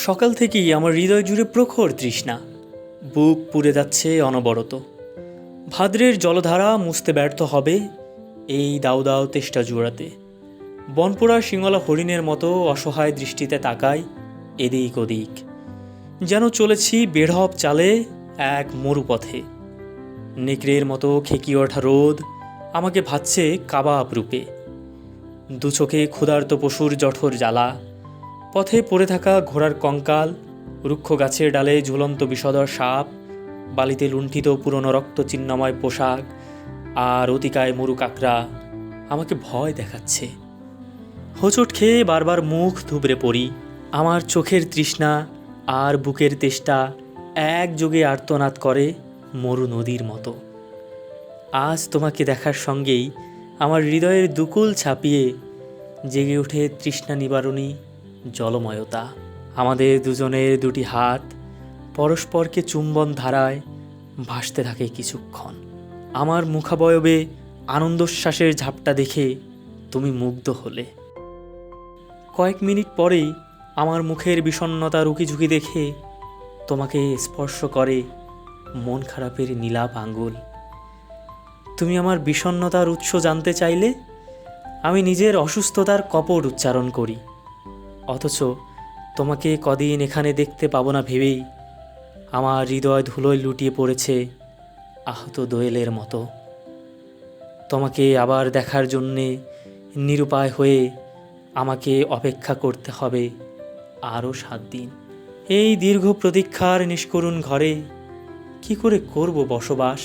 সকাল থেকেই আমার হৃদয় জুড়ে প্রখর তৃষ্ণা। বুক পুড়ে যাচ্ছে অনবরত। ভাদ্রের জলধারা মুছতে ব্যর্থ হবে এই দাও দাউ তেষ্টা জুড়াতে বনপুরা সিংহলা হরিণের মতো অসহায় দৃষ্টিতে তাকাই এদিক ওদিক। যেন চলেছি বেঢ়ব চালে এক মরুপথে। নেকড়ের মতো খেকি ওঠা রোদ আমাকে ভাবছে কাবাব রূপে। দু চোখে ক্ষুধার্ত পশুর জঠর জ্বালা। পথে পড়ে থাকা ঘোড়ার কঙ্কাল, রুক্ষ গাছের ডালে ঝুলন্ত বিষদর সাপ, বালিতে লুণ্ঠিত পুরনো রক্ত চিহ্নময় পোশাক আর অতিকায় মরু কাকড়া আমাকে ভয় দেখাচ্ছে। হোঁচট খেয়ে বারবার মুখ ধুবড়ে পড়ি। আমার চোখের তৃষ্ণা আর বুকের তেষ্টা একযোগে আর্তনাদ করে মরু নদীর মতো। আজ তোমাকে দেখার সঙ্গেই আমার হৃদয়ের দুকুল ছাপিয়ে জেগে ওঠে তৃষ্ণা নিবারণী জলময়তা। আমাদের দুজনের দুটি হাত পরস্পরকে চুম্বন ধারায় ভাসতে থাকে কিছুক্ষণ। আমার মুখাবয়বে আনন্দশ্বাসের ঝাপটা দেখে তুমি মুগ্ধ হলে। কয়েক মিনিট পরেই আমার মুখের বিষণ্ণতা রুকিঝুঁকি দেখে তোমাকে স্পর্শ করে মন খারাপের নীলাপ আঙ্গুল। তুমি আমার বিষণ্ণতার উৎস জানতে চাইলে আমি নিজের অসুস্থতার কপট উচ্চারণ করি। অথচ তোমাকে কদিন এখানে দেখতে পাবো না ভেবেই আমার হৃদয় ধুলোয় লুটিয়ে পড়েছে আহত দোয়েলের মতো। তোমাকে আবার দেখার জন্যে নিরুপায় হয়ে আমাকে অপেক্ষা করতে হবে আরও সাত দিন। এই দীর্ঘ প্রতীক্ষার নিষ্করুণ ঘরে কি করে করব বসবাস?